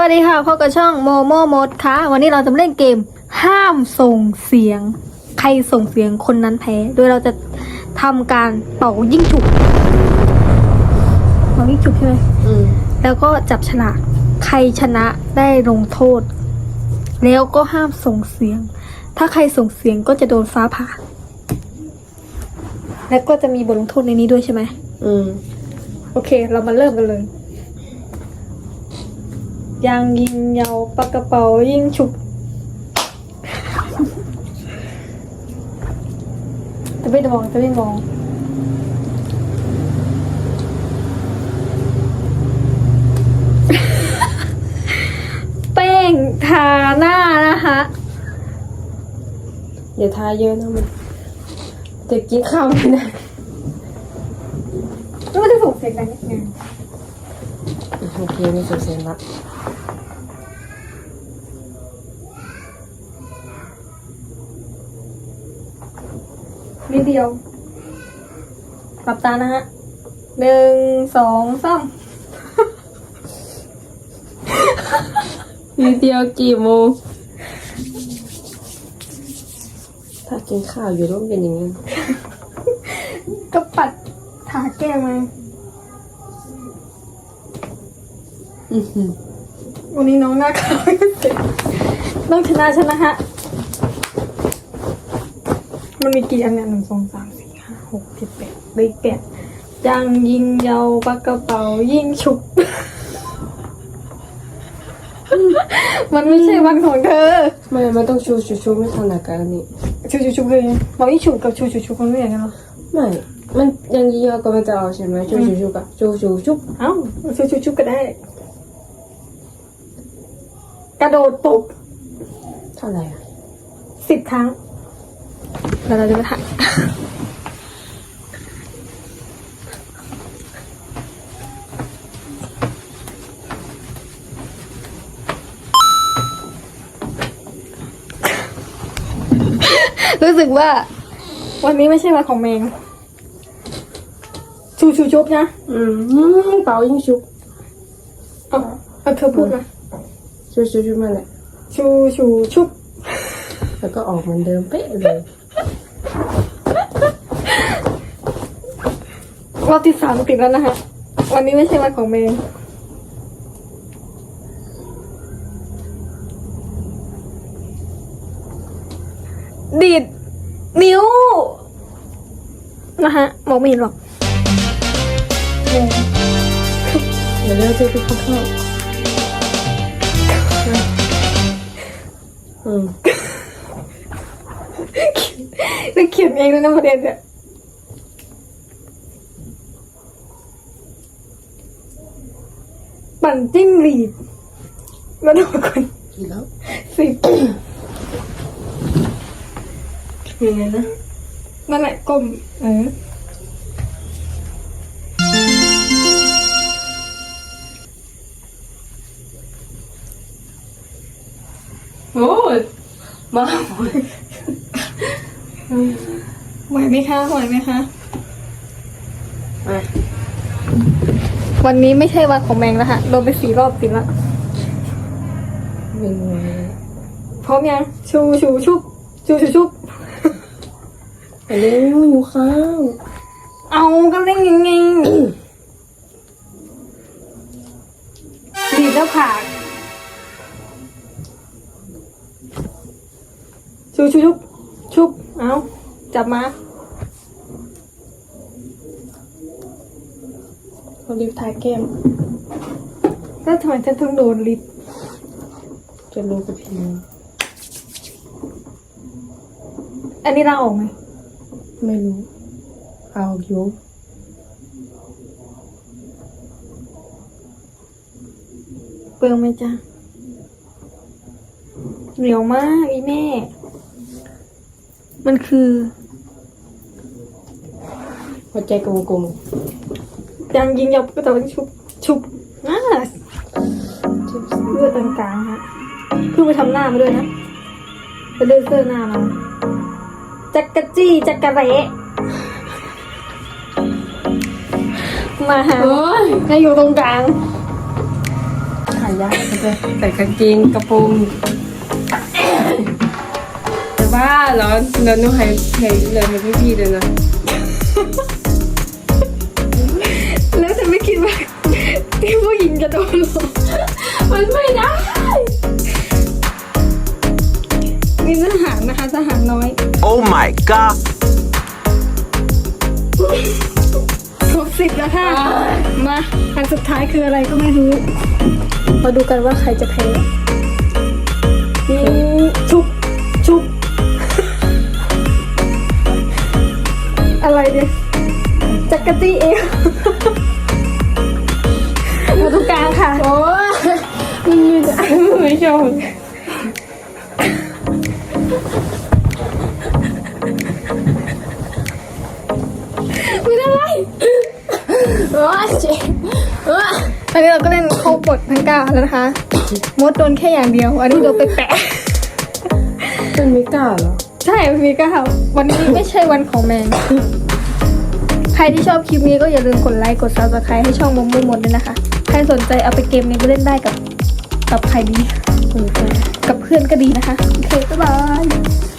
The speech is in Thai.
วัสดีค่ะพบกับช่องโมโมมดค่ะ วันนี้เราจะมาเล่นเกม ห้ามส่งเสียง ใครส่งเสียงคนนั้นแพ้ โดยเราจะทำการเป่ายิ่งฉุกเป่ายิ่งฉุกใช่ไหมอืมแล้วก็จับฉลากใครชนะได้ลงโทษ แล้วก็ห้ามส่งเสียง ถ้าใครส่งเสียงก็จะโดนฟ้าผ่า แล้วก็จะมีบทลงโทษในนี้ด้วยใช่ไหมอืม โอเค เรามาเริ่มกันเลย ยางยิงเยาปากกระเป๋ายิงฉุกจะไม่มองจะไม่มองแป้งทาหน้านะคะอย่าทาเยอะนะมันจะกินข้าวไม่ได้แล้วมันจะส่งเสียงดังยังไงโอเคไม่สุดเสียงละ นิดเดียวหลับตานะฮะหนึ่งสองสามนิดเดียวกี่โมงถ้ากินข้าวอยู่ต้องเป็นอย่างนี้ก็ปัดถาแก้มมาอือหือวันนี้น้องหน้าขาวไม่เสร็จต้องชนะชนะฮะ มันมีกี่อันเนี่ยหนึ่งสองสามสี่ห้าหกเจ็ดแปดเลขแปดยังยิงยาวปากกระเป๋ายิงฉุก มันไม่ใช่วันของเธอไม่มันต้องชูชูชูไม่ถนัดกันนี่ชูชูชูเลยบอกยิ่งฉุกกับชูชูชูคนไม่อย่างนั้นหรอไม่มันยังยี่ห้อก็ไม่จะเอาใช่ไหมชูชูชูกับชูชูชูเอ้าชูชูชูก็ได้ กระโดดตบเท่าไหร่อะสิบครั้ง แล้วเราจะไปถ่ายรู้สึกว่า วันนี้ไม่ใช่วันของเมง ชูชูชุบนะ อืมเป่ายิงชุเอาเอาเธอพูดมาชูชูชูมาแหละชูชูชุบ แล้วก็ออกเหมือนเดิมเป๊ะเลย รอบที่สามติดแล้วนะคะวันนี้ไม่ใช่วันของเมงดีดนิ้ว นะฮะมองไม่เห็นหรอกเดี๋ยวเราจะไปกินข้าอืมแล้เขียนเองด้วยนะประเด็นเนี่ย ปั่นจิ้งหรีดแล้วดูคนกินแล้วสิบยังไงนะนั่นแหละก้มเออโอ้ยมาหมดไหวไหมคะไหวไหมคะมา วันนี้ไม่ใช่วันของแมงแล้วฮะโดนไปสี่รอบติดละเมนูพร้อมยังชูชูชุบชูชูชุบไปเร็วอยู่ข้าวเอาก็เล่นยังไงดีดแล้วผากชูชูชุบชุบเอาจับมา เขาลิฟทาแก้มแล้วทำไมฉันต้องโดนลิฟต์จะรู้กับพิมอันนี้เราออกไหมไม่รู้ เอาอยู่เปลืองไหมจ๊ะเหนียวมากอีแม่ มันคือ หัวใจกลม ยังยิงยาวก็แต่ว่าชุบชุบอ่าชิปส์เลือดต่างๆฮะเพิ่งไปทำหน้ามาด้วยนะไปเลือเสื้อหน้ามาจักกะจี้จักกะเระมาหาโอ้ยให้อยู่ตรงกลางไข่ายากเขาจะใส่กางเกงกระโปรงแต่ว่าเราเราต้องให้ให้เลยให้พี่ๆเลยนะ ที่ผู้หญิงจะโดนหลอกมันไม่ได้มีทหารนะคะทหารน้อย Oh my god. ครบสิบแล้วค่ะ มาอันสุดท้ายคืออะไรก็ไม่รู้ มาดูกันว่าใครจะแพ้ ไม่ชอบไม่ได้โอ้ยเจ๊โอ้ยตอนนี้เราก็เล่นครบบททั้งเก้าแล้วนะคะ มดโดนแค่อย่างเดียว อันนี้โดนไปแปะมันไม่กล้าเหรอ ใช่มีก็ค่ะวันนี้ไม่ใช่วันของแมง ใครที่ชอบคลิปนี้ก็อย่าลืมกดไลค์ กด subscribe ให้ช่องมมมูหมดด้วยนะคะ ใครสนใจเอาไปเกมนี้ไปเล่นได้กับกับใครดี กับเพื่อนก็ดีนะคะ โอเค บ๊ายบาย